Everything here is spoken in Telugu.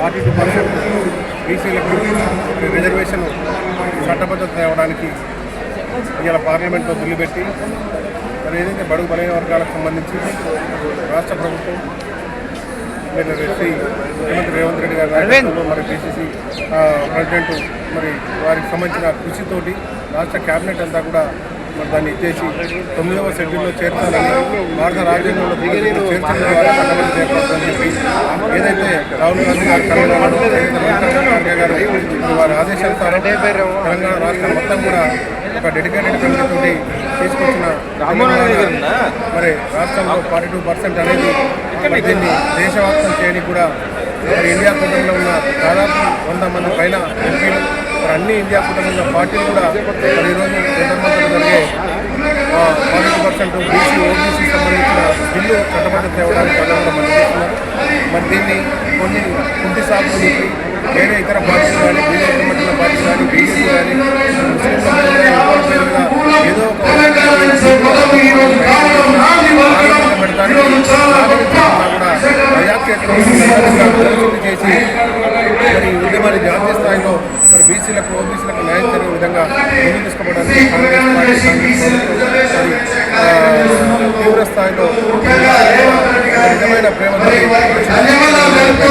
ఫార్టీ టూ పర్సెంట్ బీసీలకు రిజర్వేషన్ చట్టబద్ధత తేవడానికి ఇవాళ పార్లమెంట్లో బిల్లు పెట్టి మరి ఏదైతే బడుగు బలైన వర్గాలకు సంబంధించి రాష్ట్ర ప్రభుత్వం మరి శ్రీ ముఖ్యమంత్రి రేవంత్ రెడ్డి గారి మరి పిసిసి ప్రెసిడెంట్ మరి వారికి సంబంధించిన కృషితోటి రాష్ట్ర కేబినెట్ అంతా కూడా మరి దాన్ని ఇచ్చేసి తొమ్మిదవ షెడ్యూల్లో చేర్చాలని భారత రాజ్యాంగంలో ద్వారా చట్టబద్ధ చేర్చాలని చెప్పి ఏదైతే రాహుల్ గాంధీ గారు ఖార్గే గారు వారి ఆదేశానుసారం తెలంగాణ రాష్ట్రం మొత్తం కూడా ఒక డెడికేటెడ్ కమిటీ తీసుకొచ్చిన మరి రాష్ట్రంలో ఫార్టీ టూ పర్సెంట్ అనేది దీన్ని దేశవ్యాప్తం చేయడానికి కూడా మరి ఇండియా కూటమిలో ఉన్న దాదాపు వంద మంది పైన ఎంపీలు మరి అన్ని ఇండియా కూటమిలో పార్టీలు కూడా మరి ఈరోజు ప్రధానమంత్రి జరిగే forty two percent BC OBC సంబంధించిన బిల్లు చట్టబద్ధ తేవడానికి ప్రజలు కూడా మద్దతు ఇస్తున్నారు మరి దీన్ని కొన్ని కుంటి సాగు వేరే ఇతర పార్టీలు కానీ బీజేపీ మండల పార్టీలు కానీ బీజేపీ కానీ ఏదో ఒక చేసి మరి ఉద్యమాన్ని జాతీయ స్థాయిలో మరి బీసీలకు ఓబీసీలకు న్యాయం జరిగే విధంగా ముందుకు తీసుకోవడానికి కాంగ్రెస్ పార్టీ కాంగ్రెస్ ప్రభుత్వం మరి ఆ,